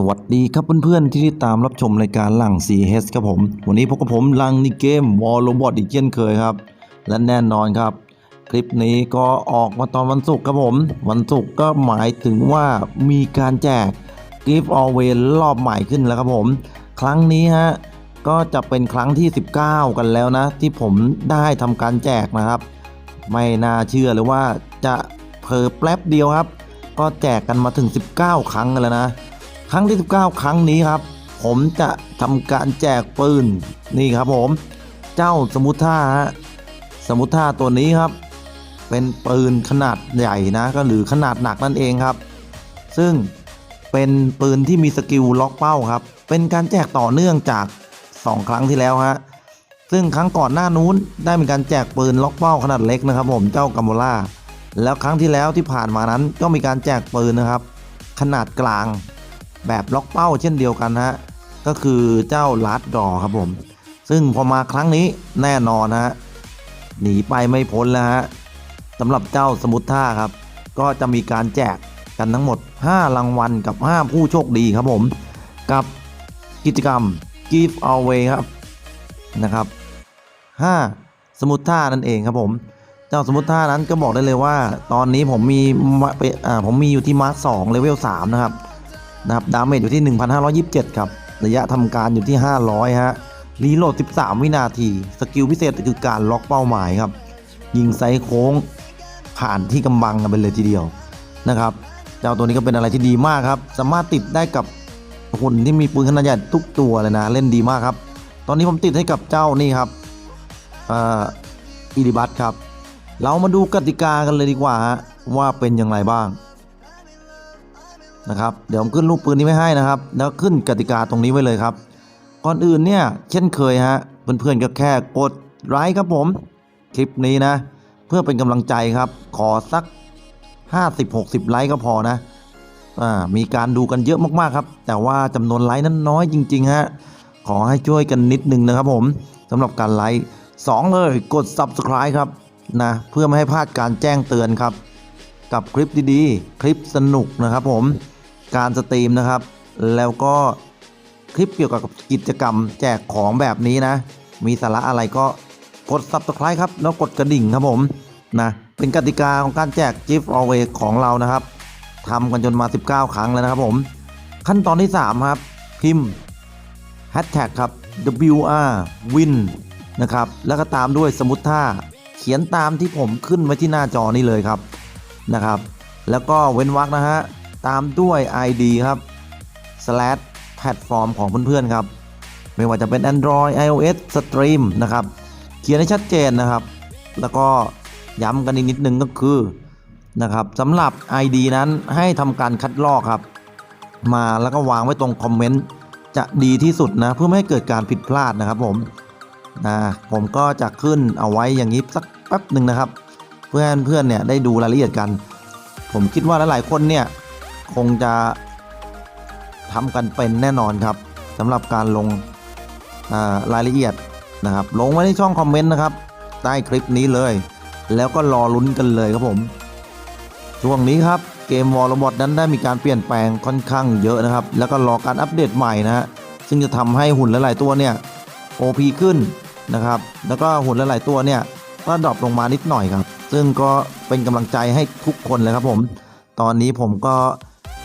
สวัสดีครับเพื่อนๆที่ติดตามรับชมรายการลัง CS ครับผม วันนี้พบกับผมลังในเกมวอลโลบอทอีกเช่นเคยครับ และแน่นอนครับ คลิปนี้ก็ออกมาตอนวันศุกร์ครับผม วันศุกร์ก็หมายถึงว่ามีการแจก Give Away รอบใหม่ขึ้นแล้วครับผม ครั้งนี้ฮะก็จะเป็นครั้งที่ 19 กันแล้วนะ ที่ผมได้ทำการแจกนะครับ ไม่น่าเชื่อเลยว่าจะเผลอแป๊บเดียวครับ ก็แจกกันมาถึง 19 ครั้งกันแล้วนะ ครั้งที่ 19 ครั้งนี้ครับ ผมจะทำการแจกปืนนี่ครับผมเจ้าสมุทท่าฮะสมุทท่าตัวนี้ครับ เป็นปืนขนาดใหญ่นะก็หรือขนาดหนักนั่นเองครับ ซึ่งเป็นปืนที่มีสกิลล็อกเป้าครับ เป็นการแจกต่อเนื่องจาก 2 ครั้งที่แล้วฮะซึ่งครั้งก่อนหน้านู้นได้มีการแจกปืนล็อกเป้าขนาดเล็กนะครับ ผมเจ้ากัมโมล่าแล้วครั้งที่แล้วที่ผ่านมานั้นก็มีการแจกปืนนะครับ ขนาดกลาง แบบล็อกเป้าเช่นเดียวกันฮะก็คือเจ้าลัดดอครับผม ซึ่งพอมาครั้งนี้แน่นอนฮะหนีไปไม่พ้นแล้วฮะสำหรับเจ้าสมุทท่าครับ ก็จะมีการแจกกันทั้งหมด 5 รางวัลกับ 5 ผู้โชคดีครับผม กับกิจกรรม Give Away ครับนะครับ 5 สมุทท่านั่นเองครับผม เจ้าสมุทท่านั้นก็บอกได้เลยว่า ตอนนี้ผมมีไปผมมีอยู่ที่มาร์คสองเลเวล3นะครับ นะครับดาเมจอยู่ที่ 1527 ครับระยะทำการอยู่ที่ 500 ฮะรีโหลด 13 วินาที สกิลพิเศษคือการล็อกเป้าหมายครับ ยิงไซโค้งผ่านที่กำบังกันไปเลยทีเดียวนะครับ เจ้าตัวนี้ก็เป็นอะไรที่ดีมากครับ สามารถติดได้กับหุ่นที่มีปืนขนาดใหญ่ทุกตัวเลยนะ เล่นดีมากครับ ตอนนี้ผมติดให้กับเจ้านี่ครับอิริบัตครับ เรามาดูกติกากันเลยดีกว่าฮะว่าเป็นอย่างไรบ้าง นะครับ เดี๋ยวผมขึ้นรูปปืนนี้ไว้ให้นะครับ แล้วขึ้นกติกาตรงนี้ไว้เลยครับ ก่อนอื่นเนี่ยเช่นเคยฮะเพื่อนๆก็แค่กดไลค์ครับผมคลิปนี้นะ เพื่อเป็นกำลังใจครับ ขอสัก 50-60 ไลค์ก็พอนะอ่ามีการดูกันเยอะมากๆครับ แต่ว่าจำนวนไลค์นั้นน้อยจริงๆฮะขอให้ช่วยกันนิดนึงนะครับผมสำหรับการไลค์สองเลยกด Subscribe ครับนะเพื่อไม่ให้พลาดการแจ้งเตือนครับ กับคลิปดีๆ คลิปสนุกนะครับผม การสตรีมนะครับ แล้วก็คลิปเกี่ยวกับกิจกรรมแจกของแบบนี้นะ มีสาระอะไรก็กด Subscribe ครับ แล้วกดกระดิ่งครับผมนะเป็นกติกาของการแจก Gift Away ของเรานะครับทำกันจนมา 19 ครั้งแล้วนะครับผม ขั้นตอนที่ 3 ครับ พิมพ์ Hashtag ครับ WR Win นะครับ แล้วก็ตามด้วยสมุดท่า เขียนตามที่ผมขึ้นไว้ที่หน้าจอนี้เลยครับนะครับ แล้วก็เว้นวรรคนะฮะ ตามด้วย ID ครับ slash แพลตฟอร์มของเพื่อนๆครับ ไม่ว่าจะเป็น Android iOS Stream นะครับ เขียนให้ชัดเจนนะครับ แล้วก็ย้ำกันอีกนิดนึงก็คือนะครับสำหรับ ID นั้นให้ทำการคัดลอกครับ มาแล้วก็วางไว้ตรงคอมเมนต์จะดีที่สุดนะ เพื่อไม่ให้เกิดการผิดพลาดนะครับผมนะผมก็จะขึ้นเอาไว้อย่างนี้สักแป๊บหนึ่งนะครับ เพื่อนเพื่อนเนี่ยได้ดูรายละเอียดกัน ผมคิดว่าหลายๆคนเนี่ย คงจะทำกันเป็นแน่นอนครับสำหรับการลงารายละเอียดนะครับ ลงไว้ในช่องคอมเมนต์นะครับ ใต้คลิปนี้เลย แล้วก็รอลุ้นกันเลยครับผม ช่วงนี้ครับเกมวอลบอทนั้นได้มีการเปลี่ยนแปลงค่อนข้างเยอะนะครับ แล้วก็รอการอัปเดตใหม่นะฮะซึ่งจะทำให้หุ่นหลายๆตัวเนี่ย OP ขึ้นนะครับ แล้วก็หุ่นหลายๆตัวเนี่ยก็ดรอปลงมานิดหน่อยครับ ซึ่งก็เป็นกำลังใจให้ทุกคนเลยครับผม ตอนนี้ผมก็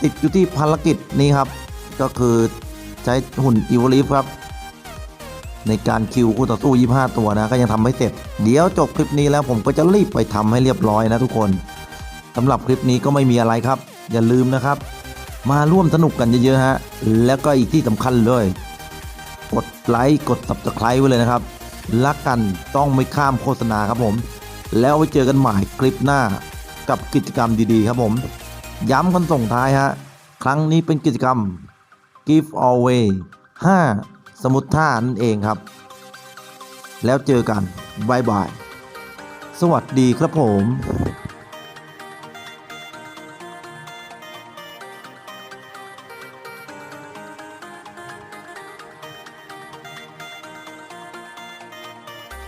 ติดอยู่ที่ภารกิจนี้ครับ ก็คือใช้หุ่นอีวอลิฟครับ ในการคิวคู่ต่อสู้ 25 ตัวนะ ก็ยังทำไม่เสร็จ เดี๋ยวจบคลิปนี้แล้วผมก็จะรีบไปทำให้เรียบร้อยนะทุกคนสำหรับคลิปนี้ก็ไม่มีอะไรครับ อย่าลืมนะครับ มาร่วมสนุกกันเยอะๆฮะแล้วก็อีกที่สำคัญเลย กดไลค์กด subscribe ไว้เลยนะครับรักกันต้องไม่ข้ามโฆษณาครับผม แล้วไว้เจอกันใหม่คลิปหน้ากับกิจกรรมดีๆ ครับผม ย้ำกันส่งท้ายฮะ ครั้งนี้เป็นกิจกรรม Give Away 5 สมุดท่านั่นเองครับ แล้วเจอกันบายบาย สวัสดีครับผม